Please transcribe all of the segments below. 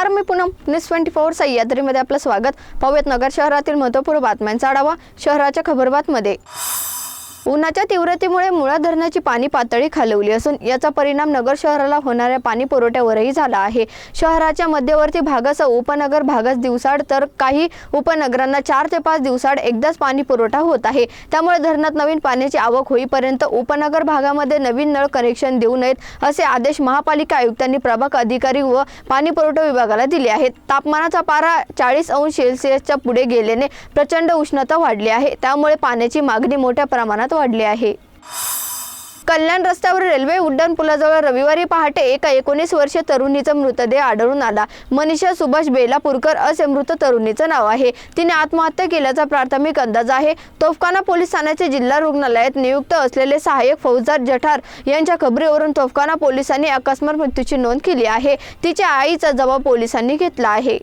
नमस्कार मी Poonam news twenty four सह्याद्रीमध्ये आपलं स्वागत. पाहूयात नगर शहरातील महत्त्वपूर्ण बातम्यांचा आढावा शहराच्या खबरबातमध्ये उन्हाच्या तीव्रतेमुळे मुळा धरणाची पाणी पातळी खालवली असून याचा परिणाम नगर शहराला होणाऱ्या पाणी पुरवठ्यावरही झाला आहे. शहराच्या मध्यवर्ती भागासह उपनगर भागास दिवसाड तर काही उपनगरांना चार ते पाच दिवसाड एकदाच पाणी पुरवठा होत आहे. त्यामुळे धरणात नवीन पाण्याची आवक होईपर्यंत उपनगर भागामध्ये नवीन नळ कनेक्शन देऊ नयेत असे आदेश महापालिका आयुक्तांनी प्रभाग अधिकारी व पाणी पुरवठा विभागाला दिले आहेत. तापमानाचा पारा चाळीस अंश सेल्सिअसच्या पुढे गेल्याने प्रचंड उष्णता वाढली आहे. त्यामुळे पाण्याची मागणी मोठ्या प्रमाणात वाढले आहे. कल्याण रस्त्यावर रेल्वे उड्डाण पुलाजवळ रविवारी पहाटे एका एकोणीस वर्षीय तरुणीचा मृतदेह आढळून आला. मनीषा सुभाष बेलापूरकर असे मृत तरुणीचं नाव आहे. तिने आत्महत्या केल्याचा प्राथमिक अंदाज आहे. तोफखाना पोलीस ठाण्याचे जिल्हा रुग्णालयात नियुक्त असलेले सहाय्यक फौजदार जठार यांच्या खबरीवरून तोफखाना पोलिसांनी अकस्मात मृत्यूची नोंद केली आहे. तिच्या आईचा जबाब पोलिसांनी घेतला आहे.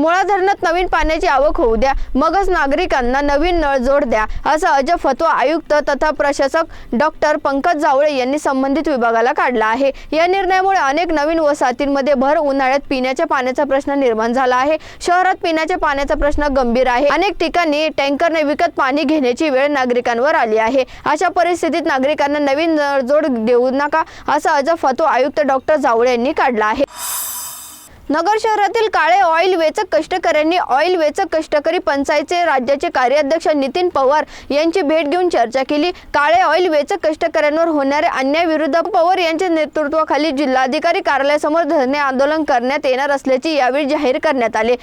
मुळा धरणात नवीन पाण्याची आवक होऊ द्या. मगच नागरिकांना नवीन नळ जोड द्या असा अजब फतवा आयुक्त तथा प्रशासक डॉक्टर पंकज जावळे यांनी संबंधित विभागाला काढला आहे. या निर्णयामुळे अनेक नवीन वसाहतींमध्ये भर उन्हाळ्यात पिण्याच्या पाण्याचा प्रश्न निर्माण झाला आहे. शहरात पिण्याच्या पाण्याचा प्रश्न गंभीर आहे. अनेक ठिकाणी टँकरने विकत पाणी घेण्याची वेळ नागरिकांवर आली आहे. अशा परिस्थितीत नागरिकांना नवीन नळ जोड देऊ नका असा अजब फतवा आयुक्त डॉक्टर जावळे यांनी काढला आहे. नगर शहरातील काळे ऑइल वेचक कष्टकऱ्यांनी ऑइल वेचक कष्टकरी पंचायतचे राज्याचे कार्याध्यक्ष नितीन पवार यांची भेट घेऊन चर्चा केली. काळे ऑइल वेचक कष्टकऱ्यांवर होणाऱ्या अन्यायाविरुद्ध पवार यांच्या नेतृत्वाखाली जिल्हाधिकारी कार्यालयासमोर धरणे आंदोलन करण्यात येणार असल्याचे यावेळी जाहीर करण्यात आले.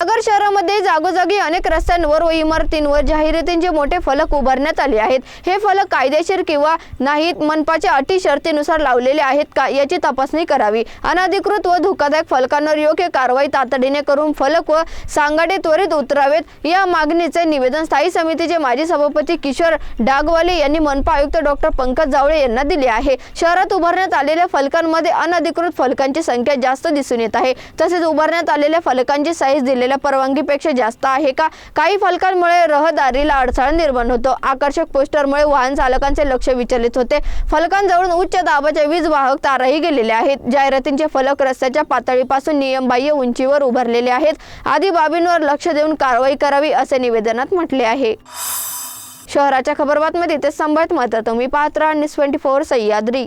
नगर शहरामध्ये जागोजागी अनेक रस्त्यांवर व इमारतींवर जाहिरातींचे मोठे फलक उभारण्यात आले आहेत हे फलक कायदेशीर किंवा नाहीत मनपाच्या अटी शर्तीनुसार लावलेले आहेत का याची तपासणी करावी. अनधिकृत व धोकादायक फलकांवर योग्य कारवाई तातडीने करून फलक व सांगाडे त्वरित उतरावेत या मागणीचे निवेदन स्थायी समितीचे माजी सभापती किशोर डागवाले यांनी मनपा आयुक्त डॉक्टर पंकज जावळे यांना दिले आहे. शहरात उभारण्यात आलेल्या फलकांमध्ये अनधिकृत फलकांची संख्या जास्त दिसून येत आहे. तसेच उभारण्यात आलेल्या फलकांची साईज असलेल्या परवानगीपेक्षा जास्त आहे का? काही फलकांमुळे रहदारीला अडथळा निर्माण होतो. आकर्षक पोस्टरमुळे वाहन चालकांचे लक्ष विचलित होते. फलकांजवळून उच्च दाबाच्या वीज वाहक ताराही गेलेल्या आहेत. जाहिरातींचे फलक रस्त्याच्या पातळीपासून नियमबाह्य उंचीवर उभारलेले आहेत. आदी बाबींवर लक्ष देऊन कारवाई करावी असे निवेदनात म्हटले आहे. शहराच्या खबरबातमध्ये ते संभाळत मात्र तुम्ही पाहत राहा. News twenty four Sahyadri.